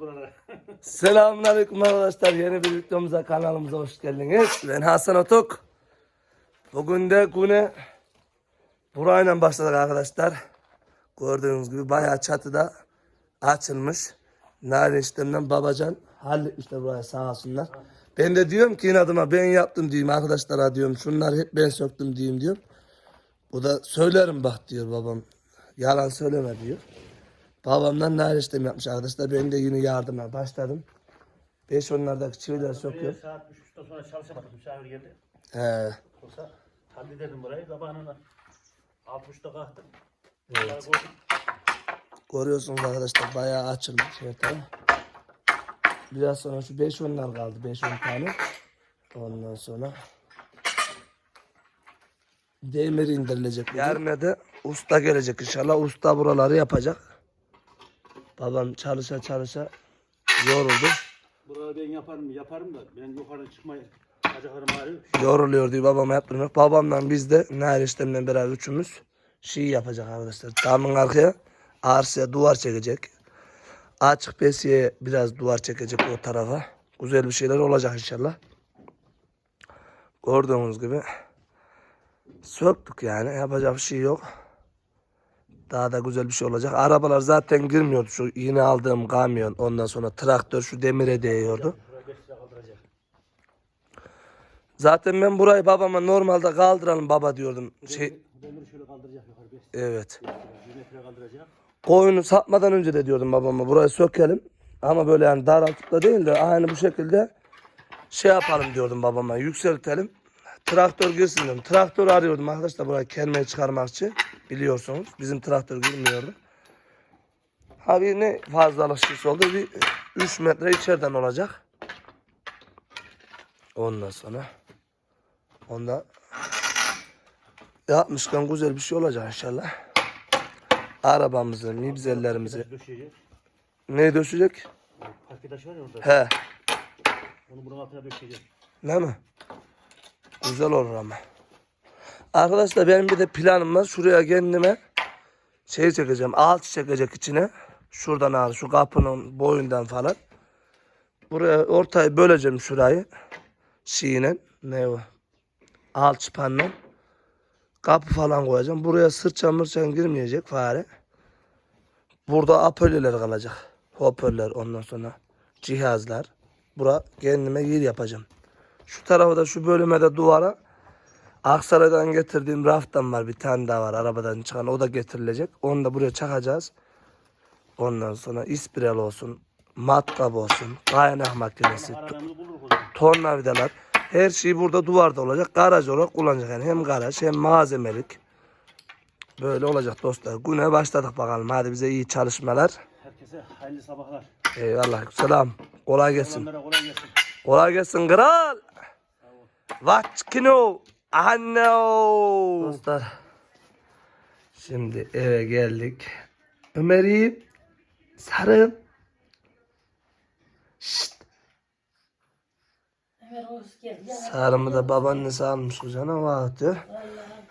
buralara. Selamünaleyküm arkadaşlar. Yeni bir videomuza kanalımıza hoş geldiniz. Ben Hasan Otuk. Bugün de güne burayla başladık arkadaşlar. Gördüğünüz gibi bayağı çatıda açılmış. Narin işlemden babacan halletmişler buraya sağ olsunlar. Ben de diyorum ki inadıma ben yaptım diyeyim arkadaşlara diyorum. Şunları hep ben söktüm diyeyim diyorum. Bu da söylerim bak diyor babam. Yalan söyleme diyor. Babamdan işlem yapmış arkadaşlar. Ben de yine yardıma başladım. Beş onlardaki çivileri söküyor. Saat 3.30'dan sonra çalışamadık. Misafir geldi. He. Olsa hallederdim burayı. Sabahına 6.30'da kalktım. Evet. Görüyorsunuz arkadaşlar bayağı açılmış her taraf. Biraz sonra şu 5 onlar kaldı. 5-10 tane. Ondan sonra demir indirilecek. Yarın de usta gelecek inşallah. Usta buraları yapacak. Babam çalışa çalışa yoruldu. Buraları ben yaparım yaparım da ben yukarıdan çıkmayı bacaklarım ağrıyor. Yoruluyor diyor babama yaptırmak. Babamla biz de Nail işlemle beraber üçümüz şey yapacak arkadaşlar. Damın arkaya arsaya duvar çekecek. Açık besiye biraz duvar çekecek o tarafa. Güzel bir şeyler olacak inşallah. Gördüğünüz gibi söktük yani yapacak bir şey yok. Daha da güzel bir şey olacak. Arabalar zaten girmiyordu. Şu yeni aldığım kamyon ondan sonra traktör şu demire değiyordu. Şuraya 5 lira kaldıracak. Zaten ben burayı babama normalde kaldıralım baba diyordum. Şey Demiri şöyle kaldıracak yukarı 5 evet. lira. 1 metre kaldıracak. Koyunu satmadan önce de diyordum babama burayı sökelim. Ama böyle yani daraltıp da değil de aynı bu şekilde şey yapalım diyordum babama yükseltelim. Traktör girsin dedim. Traktör arıyordum arkadaşlar burayı kelmeyi çıkarmak için. Biliyorsunuz bizim traktör girmiyordu. Ha bir ne fazlalık şiş oldu bir 3 metre içeriden olacak. Ondan sonra onda yapmışken güzel bir şey olacak inşallah. Arabamızı, mibzellerimizi Döşeyecek. ne döşecek? Parke taşı var ya orada. He, Onu bunun altına döşeyecek. ne mi? Güzel olur ama. Arkadaşlar benim bir de planım var. Şuraya kendime şey çekeceğim. Alçı çekecek içine. Şuradan al, şu kapının boyundan falan. Buraya ortayı böleceğim şurayı. Şeyine. Ne o? Alçı panla. Kapı falan koyacağım. Buraya sırça mırçan girmeyecek fare. Burada apölyeler kalacak. Hoparlör ondan sonra cihazlar. Bura kendime yer yapacağım. Şu tarafa da şu bölüme de duvara Aksaray'dan getirdiğim raftan var bir tane daha var arabadan çıkan o da getirilecek. Onu da buraya çakacağız. Ondan sonra ispirel olsun, matkap olsun, kaynak makinesi, tornavidalar. Her şey burada duvarda olacak. Garaj olarak kullanacak yani hem garaj hem malzemelik. Böyle olacak dostlar. Güne başladık bakalım. Hadi bize iyi çalışmalar. Herkese hayırlı sabahlar. Eyvallah. Selam. Kolay gelsin. Kolay gelsin. Kolay gelsin kral. Anno. Dostlar. Şimdi eve geldik. Ömer'i sarıl. Şşt. Ömer hoş geldin. Ya, Sarımı da babaannesi almış kucağına vardı.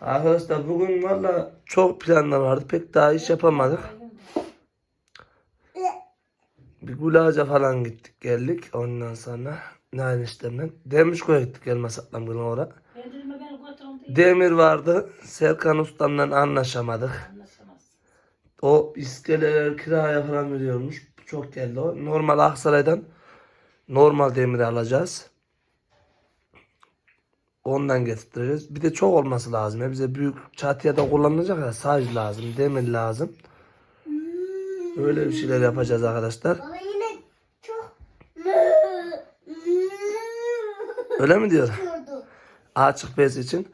Arkadaşlar bugün valla çok planlar vardı. Pek daha iş yapamadık. Bir Gulaca falan gittik geldik. Ondan sonra Nail işlemden. Demirko'ya gittik elma satlam günü oraya. Ben dedim beni götürün diye Demir vardı. Serkan ustamla anlaşamadık. O iskeleler kiraya falan veriyormuş. Çok geldi o. Normal Aksaray'dan normal demir alacağız. Ondan getireceğiz. Bir de çok olması lazım. Ya. Bize büyük çatıya da kullanılacak ya. Saj lazım, demir lazım. Öyle bir şeyler yapacağız arkadaşlar. Öyle mi diyor? Açık bez için.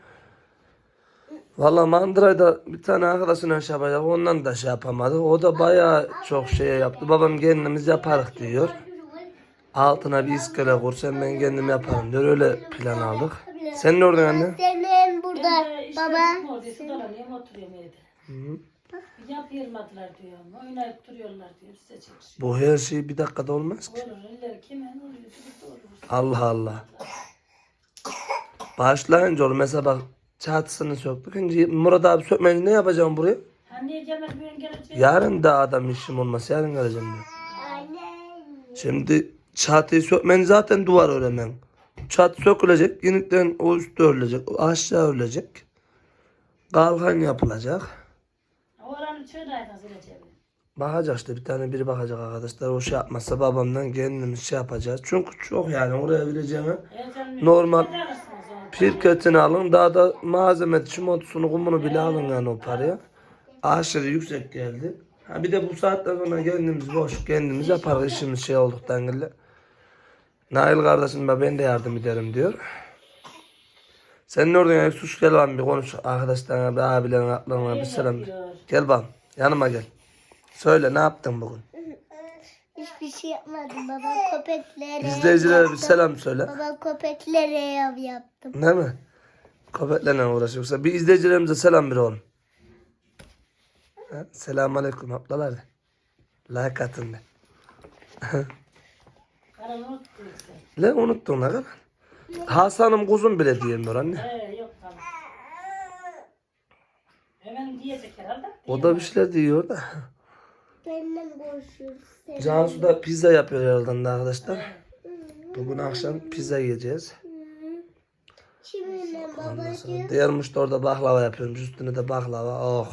Valla mandırayda bir tane arkadaşına şey yapacak. Ondan da şey yapamadık. O da bayağı çok şey yaptı. Babam kendimiz yaparız diyor. Altına bir iskele kursan ben kendim yaparım diyor. Öyle plan aldık. Sen ne oradan anne? Senin burada baba. orada oturuyorum evde. Yap yırmadılar diyorum. Oynayıp duruyorlar diyor. Size çalışıyor. Bu her şey bir dakikada olmaz ki. Olur elleri kime ne oluyor? Allah Allah. Başlayınca olur. Mesela bak çatısını söktük. Şimdi Murat abi sökmeyince ne yapacağım buraya? Ha niye gelmez bir gelecek? Yarın da adam işim olmaz. Yarın geleceğim. Anne. Şimdi çatıyı sökmen zaten duvar öremen. Çat sökülecek, yenikten o üstte örülecek, o aşağı örülecek. Kalkan yapılacak. Çöreği nasıl Recep? Bakacak işte bir tane biri bakacak arkadaşlar. O şey yapmazsa babamdan kendimiz şey yapacağız. Çünkü çok yani oraya vereceğimi Heyecanlı. Normal. Ne pirketini alın. Daha da malzeme, çimotosunu, kumunu bile alın yani o paraya. Aşırı yüksek geldi. Ha bir de bu saatten sonra kendimiz boş, kendimiz yaparız işimiz şey olduktan gille. Nail kardeşim ben ben de yardım ederim diyor. Senin oradan ya suç gel lan bir konuş arkadaşlarına, bir abilerine, ablalarına bir selam. Gel bak yanıma gel. Söyle ne yaptın bugün? Hiçbir şey yapmadım. Baba köpeklere İzleyicilere bir yaptım. selam söyle. Baba köpeklere yav yaptım. Değil mi? Köpeklerle uğraşıyorsa bir izleyicilerimize selam bir oğlum. Ha? Selamun aleyküm ablalar de. Like atın işte. Le unuttun ne kadar? Hasan'ım kuzum bile diyemiyor anne. Ee, yok tamam. Hemen diyecek herhalde. O da bir şeyler diyor da. Benimle konuşuyoruz. Cansu da pizza yapıyor herhalde arkadaşlar. Bugün akşam pizza yiyeceğiz. Kiminle babacığım? diğermiş de orada baklava yapıyormuş. Üstüne de baklava. Oh.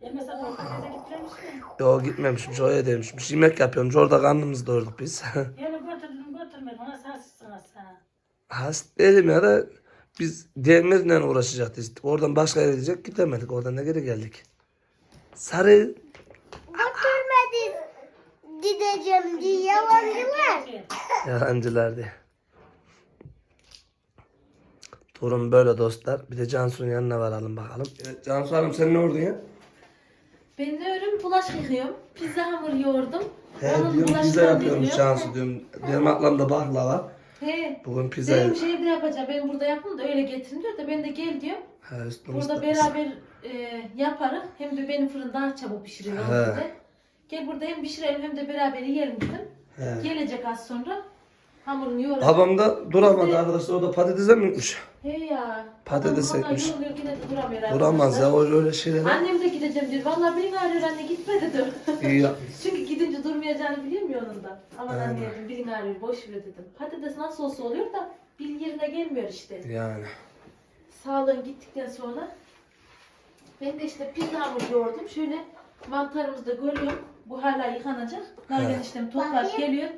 Yemesen orta keze gitmemiş mi? Yo gitmemişmiş. Oraya demişmiş. Yemek yapıyormuş. Orada karnımızı doyurduk biz. Yani götürdüm götürmedim. Ona sarsızsın ha. Hast dedim ya da biz demirle uğraşacaktık. Oradan başka yere gidecek gidemedik. Oradan ne geri geldik. Sarı. Gideceğim diye yalancılar. yalancılar diye. Durum böyle dostlar. Bir de Cansu'nun yanına varalım bakalım. Evet, Cansu Hanım sen ne ordun ya? Ben de örüm bulaşık yıkıyorum. Pizza hamur yoğurdum. He Onun diyorum pizza bulaşıklarını yapıyormuş yıkıyorum. Cansu diyorum. Benim aklımda baklava. He. Bugün pizza Benim yap. şeyde yapacağım. Ben burada yaptım da öyle getirin diyor da ben de gel diyorum. He üstüne Burada beraber e, yaparız. Hem de benim fırın daha çabuk pişiriyor. He. de. Gel burada hem pişirelim hem de beraber yiyelim dedim. He. Gelecek az sonra. Hamurunu yoğuracağım. Babam da duramadı arkadaşlar. O da patatese mi yutmuş? He ya. Patates Adam vallahi ekmiş. yoruluyor, yine de duramıyor Duramaz ya o öyle şeyler. Annem de gideceğim diyor. Vallahi beni arıyor anne gitme dedim. İyi yapmış. Çünkü gidince durmayacağını biliyorum ya onun da. Aman Aynen. anne dedim birini arıyor boş ver dedim. Patates nasıl olsa oluyor da bir yerine gelmiyor işte. Yani. Sağlığın gittikten sonra ben de işte pizza hamuru yoğurdum. Şöyle mantarımızı da görüyorum. Bu hala yıkanacak. Nalan işlem toplayıp geliyor.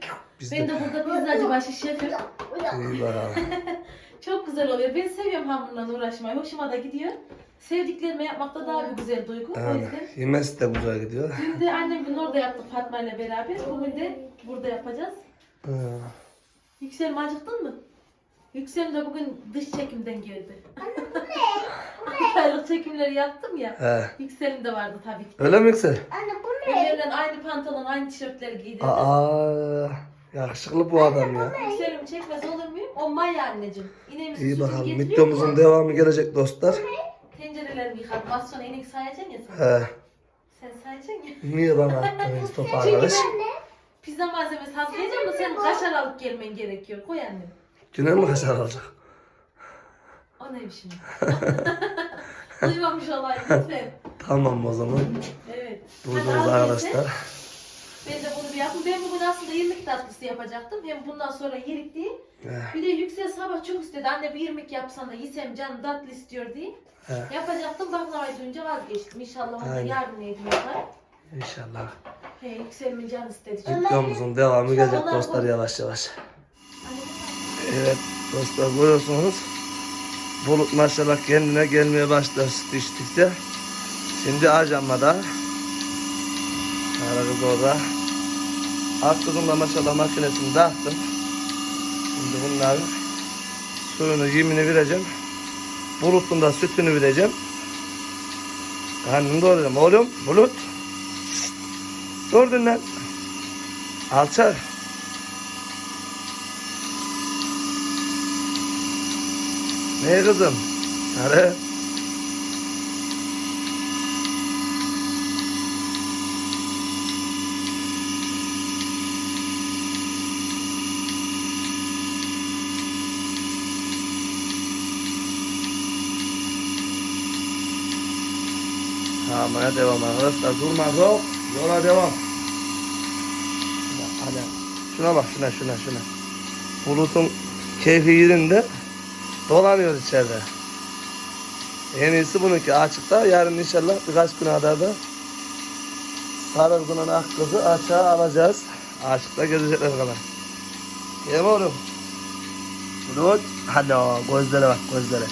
Biz Ben de de burada pizzacı başı şefim. bakalım. Çok güzel oluyor. Ben seviyorum hamurla uğraşmayı. Hoşuma da gidiyor. Sevdiklerime yapmakta daha bir güzel duygu. O Yani yüzden yemesi de güzel gidiyor. dün de annemle orada yaptık Fatma ile beraber. Bugün de burada yapacağız. Ha. Yüksel'im acıktın mı? Yüksel'im de bugün dış çekimden geldi. Bir aylık çekimleri yaptım ya. He. Yüksel'im de vardı tabii ki. Öyle mi Yüksel? Anne bu ne? Üzerinden aynı pantolon, aynı tişörtleri giydirdim. Aa, yakışıklı bu adam ya. Yüksel'im çekmez olur muyum? O Maya anneciğim. İneğimizi İyi bakalım. Videomuzun mu? devamı gelecek dostlar. Tencerelerimi yıkadım. Az sonra inek sayacaksın ya sen. He. Sen sayacaksın ya. Niye bana attınız topu Çünkü arkadaş? ben pizza malzemesi hazırlayacağım da sen kaşar alıp gelmen gerekiyor. Koy annem. Yine mi kaşar alacak? O ne biçim? Duymamış olayım lütfen. Tamam o zaman. Evet. Duydunuz Hadi al arkadaşlar. Ben de bunu bir yaptım. Ben bugün aslında irmik tatlısı yapacaktım. Hem bundan sonra yerik diye. He. Bir de Yüksel sabah çok istedi. Anne bir irmik yapsan da yesem canım tatlı istiyor diye. He. Yapacaktım. Baklavayı duyunca vazgeçtim. İnşallah ona Aynen. yardım edeyim yapar. İnşallah. He, Yüksel'imin canı istedi. çünkü. Videomuzun devamı gelecek dostlar yavaş yavaş. Evet dostlar görüyorsunuz. Bulut maşallah kendine gelmeye başladı düştükçe. Şimdi acamada. Kara kız orada. Alt kızımla maşallah makinesini dağıttım. Şimdi bunların suyunu yemini vereceğim. Bulutun da sütünü vereceğim. Karnını doyuracağım. Oğlum bulut. Gördün lan. Alçak. Ne kızım? Hadi. Tamam devam arkadaşlar durma yok yola devam. Hadi Şuna bak şuna şuna şuna. Bulutun keyfi yerinde dolanıyor içeride. En iyisi bununki açıkta. Yarın inşallah birkaç gün kadar da Sarıldığının ak kızı açığa alacağız. Açıkta gezecekler kadar. Gel oğlum. Bulut. O gözlere bak gözlere.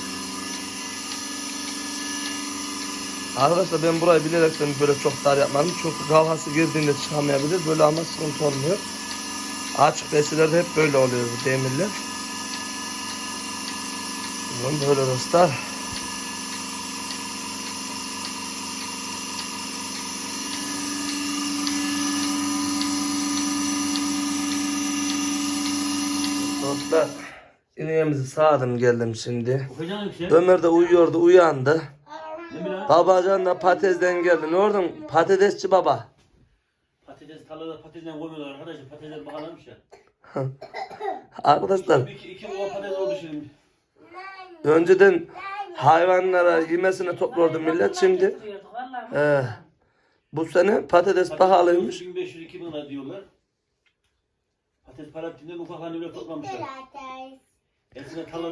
Arkadaşlar ben burayı bilerek böyle çok dar yapmadım. Çünkü kavhası girdiğinde çıkamayabilir. Böyle ama sıkıntı olmuyor. Açık besilerde hep böyle oluyor bu demirler. Bunun böyle dostlar. Dostlar. İneğimizi sağdım geldim şimdi. Şey. Ömer de uyuyordu uyandı. Babacan da patatesden geldi. Ne oldun? Patatesçi baba. Patates tarlada patatesden koymuyorlar arkadaşlar. Patatesler bakalımmış ya. Arkadaşlar İki, iki kova patates oldu şimdi. Önceden hayvanlara yemesine toplurdu millet şimdi. Ee, bu sene patates pahalıymış. 1500 2000 lira diyorlar. Patates para bittiğinde ufak bile toplamışlar.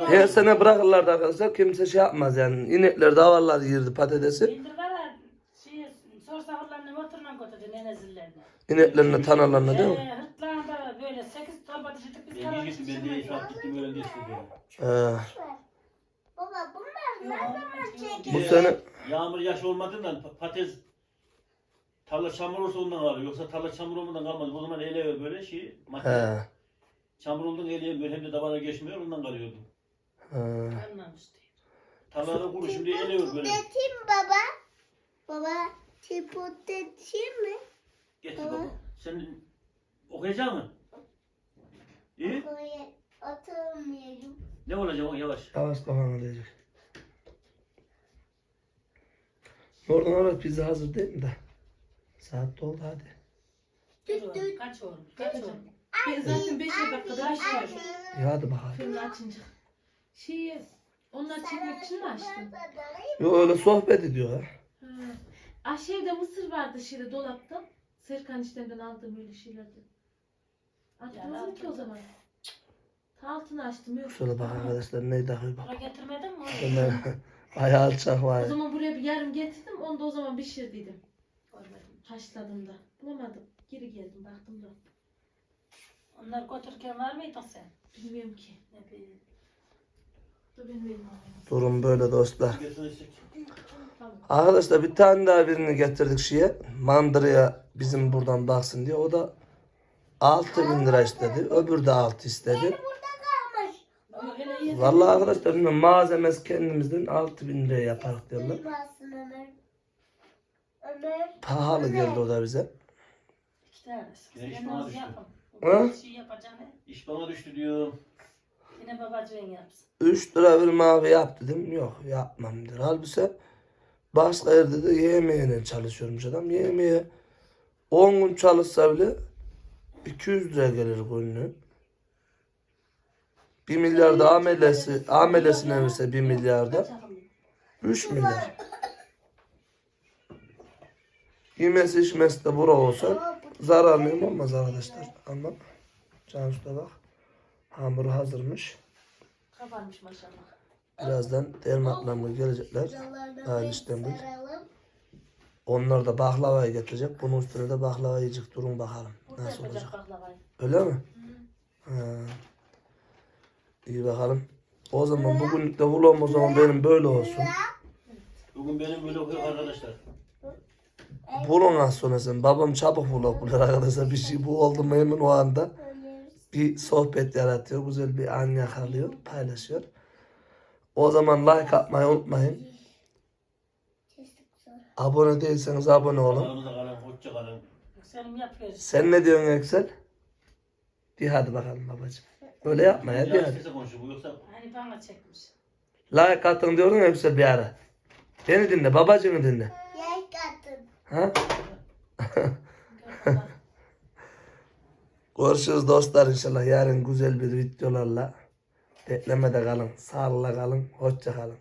Her sene bırakırlardı arkadaşlar. Kimse şey yapmaz yani. İnekler davarlar yirdi patatesi. Şey. İneklerine tanalarına değil mi? Ee, hırtlağında böyle sekiz torba dişirdik biz ben yiyecektim ben gittim öyle diye istedim. Ee, bu sene Yağmur yaş olmadığından pa- patates tarla çamur olsa ondan kalıyor. Yoksa tarla çamur olmadan kalmaz. O zaman ele böyle şey makine. he, Çamur olduğunda eleye böyle hem de dabana geçmiyor ondan kalıyordu. he. Anlamıştı. Tarlada kuru şimdi eleyor böyle. Çipotleteyim baba. Baba çipotleteyim mi? Getir baba. Sen okuyacak mısın? İyi. Buraya atamıyorum. Ne olacak o yavaş. Yavaş kafana diyecek. Oradan oraya pizza hazır değil mi de? Saat doldu hadi. Dur, Kaç olmuş? Kaç olmuş? Ben zaten 5 dakikada açıyorum. Ya hadi bakalım. Fırını açınca. Şeyi onlar çekmek için mi açtın? Yo öyle sohbet ediyor ha. Ha. Aşağıda mısır vardı şeyde dolapta. Serkan işlemden aldığım öyle şeylerdi. Açmadın ki o zaman. Ta altını açtım yok. Şöyle bak arkadaşlar ne takıyor bak. Para getirmedin mi? Ayağı alçak var. O zaman buraya bir yarım getirdim. Onu da o zaman pişirdiydim. Görmedim. Haşladım da. Bulamadım. Geri geldim baktım da. Onlar götürürken var mıydın sen? Bilmiyorum ki. Ne bileyim. Dur benim elim alayım. Durum böyle dostlar. Tamam. Arkadaşlar bir tane daha birini getirdik şeye. Mandıraya bizim buradan baksın diye. O da 6000 lira istedi. Öbür de 6 istedi. Öyle. Vallahi arkadaşlar bilmiyorum malzemesi kendimizden 6000 liraya yaparız diyorlar. Bilmezsin Ömer. Ömer. Pahalı geldi o da bize. İki tanesi. Ya iş bana düştü. Ha? Bir şey yapacağını İş bana düştü diyor. yine babacığın yapsın. 3 lira bir mavi yap dedim. Yok yapmam der. Halbuki başka yerde de yemeğine çalışıyormuş adam. Yemeğe 10 gün çalışsa bile 200 lira gelir günlüğü. 1 milyar da amelesi, amelesine verse 1 milyar da 3 milyar. Yemesi içmesi de bura olsa zararlıyım olmaz arkadaşlar. Ama Cansu da bak hamuru hazırmış. Kabarmış maşallah. Birazdan dermatlamaya gelecekler. Eniştemlik. saralım. Onlar da baklavayı getirecek. Bunun üstüne de baklava yiyecek. Durun bakalım nasıl olacak. Öyle mi? Ha. İyi bakalım. O zaman bugünlük de vlogum o zaman benim böyle olsun. Bugün benim böyle okuyor arkadaşlar. Bulun az sonra sen. Babam çabuk vlog bulur arkadaşlar. Bir şey bu oldu mu hemen o anda. Bir sohbet yaratıyor. Güzel bir an yakalıyor. Paylaşıyor. O zaman like atmayı unutmayın. Abone değilseniz abone olun. Sen ne diyorsun Yüksel? Bir hadi bakalım babacığım. Böyle yapma ya bir konuşuyor bu yoksa Hani bana çekmiş. Like atın diyordun ya Yüksel bir ara. Beni dinle babacığımı dinle. Yay kattın. Ha? Görüşürüz dostlar inşallah yarın güzel bir videolarla. Beklemede kalın. Sağlıkla kalın. Hoşça kalın.